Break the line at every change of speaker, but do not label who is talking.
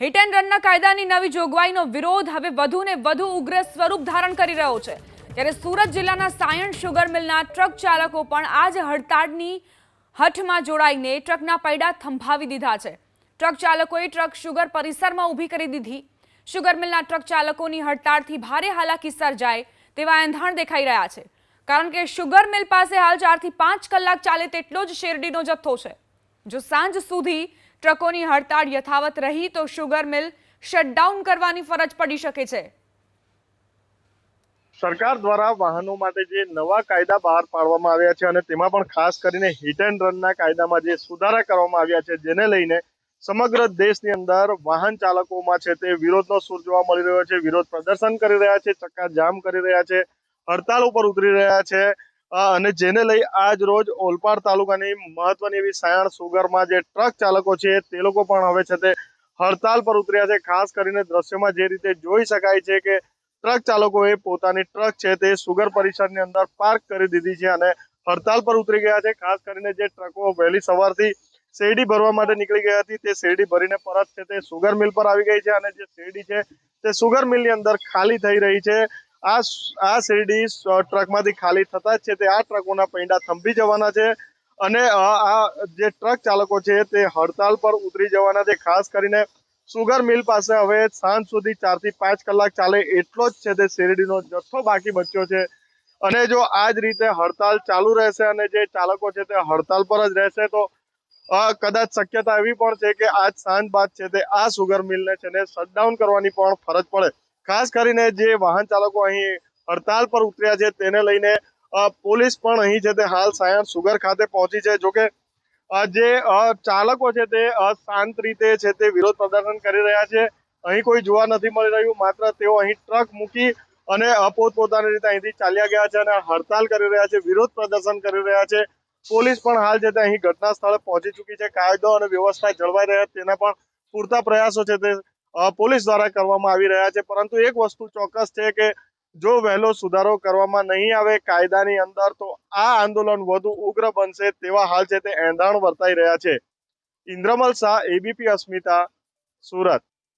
Hit and રનના કાયદાની નવી જોગવાઈનો વિરોધ હવે વધુ ને વધુ ઉગ્ર સ્વરૂપ ધારણ કરી રહ્યો છે. ત્યારે સુરત જિલ્લાના સાયણ શુગર મિલના ટ્રક ચાલકો પણ આજ હડતાળની હઠમાં જોડાઈને ટ્રકના પૈડા થંભાવી દીધા છે. ટ્રક ચાલકોએ ટ્રક શુગર પરિસરમાં ઊભી કરી દીધી. શુગર મિલના ટ્રક ચાલકોની હડતાળથી ભારે હાલાકી સર્જાય તેવા એંધાણ દેખાઈ રહ્યા છે. કારણ કે શુગર મિલ પાસે હાલ ચારથી પાંચ કલાક ચાલે તેટલો જ શેરડીનો જથ્થો છે. જો સાંજ સુધી ટ્રકોની હડતાળ યથાવત રહી તો શુગર મિલ શટડાઉન કરવાની ફરજ પડી શકે છે.
સરકાર દ્વારા વાહનો માટે જે નવા કાયદા બહાર પાડવામાં આવ્યા છે અને તેમાં પણ ખાસ કરીને હિટ એન્ડ રનના કાયદામાં જે સુધારા કરવામાં આવ્યા છે, જેને લઈને સમગ્ર દેશની અંદર વાહન ચાલકોમાં છે તે વિરોધનો સૂર જોવા મળી રહ્યો છે, વિરોધ પ્રદર્શન કરી રહ્યા છે ચક્કા જામ કરી રહ્યા છે હડતાલ ઉપર ઉતરી રહ્યા છે. અને જેને લઈ આજ રોજ ઓલપાડ તાલુકાની મહત્વની એવી સાયણ સુગરમાં જે ટ્રક ચાલકો છે તે લોકો પણ હવે છે તે હડતાલ પર ઉતર્યા છે. ખાસ કરીને દ્રશ્યમાં જે રીતે જોઈ શકાય છે કે ટ્રક ચાલકોએ પોતાની ટ્રક છે તે સુગર પરિસરની અંદર પાર્ક કરી દીધી છે અને હડતાલ પર ઉતરી ગયા છે. ખાસ કરીને જે ટ્રકો વહેલી સવારથી શેરડી ભરવા માટે નીકળી ગઈ હતી તે શેરડી ભરીને પરત છે તે સુગર મિલ પર આવી ગઈ છે અને જે શેરડી છે તે સુગર મિલની અંદર ખાલી થઈ રહી છે. આ આ શેરડી ટ્રકમાંથી ખાલી થતા જ છે. તે આ ટ્રકોના પૈડા થંભી જવાના છે અને આ જે ટ્રક ચાલકો છે તે હડતાલ પર ઉતરી જવાના છે. ખાસ કરીને સુગર મિલ પાસે હવે સાંજ સુધી ચારથી પાંચ કલાક ચાલે એટલો જ છે તે શેરડીનો જથ્થો બાકી બચ્યો છે. અને જો આ જ રીતે હડતાલ ચાલુ રહેશે અને જે ચાલકો છે તે હડતાલ પર જ રહેશે તો કદાચ શક્યતા એવી પણ છે કે આજ સાંજ બાદ છે તે આ સુગર મિલને છે ને શટડાઉન કરવાની પણ ફરજ પડે. ખાસ કરીને જે વાહન ચાલકો અહીં હડતાલ પર ઉતર્યા છે, તેને લઈને પોલીસ પણ અહીં છે તે હાલ સાયણ સુગર ખાતે પહોંચી છે. જોકે જે ચાલકો છે તે શાંત રીતે છે તે વિરોધ પ્રદર્શન કરી રહ્યા છે. અહીં કોઈ જોવા નથી મળી રહ્યું, માત્ર તેઓ અહીં ટ્રક મૂકી અને પોતપોતાની રીતે અહીંથી ચાલ્યા ગયા છે અને હડતાલ કરી રહ્યા છે, વિરોધ પ્રદર્શન કરી રહ્યા છે. પોલીસ પણ હાલ છે તે અહીં ઘટના સ્થળે પહોંચી ચૂકી છે. કાયદો અને વ્યવસ્થા જળવાઈ રહ્યા તેના પણ પૂરતા પ્રયાસો છે તે પોલીસ દ્વારા કરવામાં આવી રહ્યા છે. પરંતુ એક વસ્તુ ચોક્કસ છે કે જો વહેલો સુધારો કરવામાં નહીં આવે કાયદાની અંદર, તો આ આંદોલન વધુ ઉગ્ર બનશે તેવા હાલ છે તે એંધાણ વર્તાઈ રહ્યા છે. ઇન્દ્રમલ શાહ એબીપી અસ્મિતા, સુરત.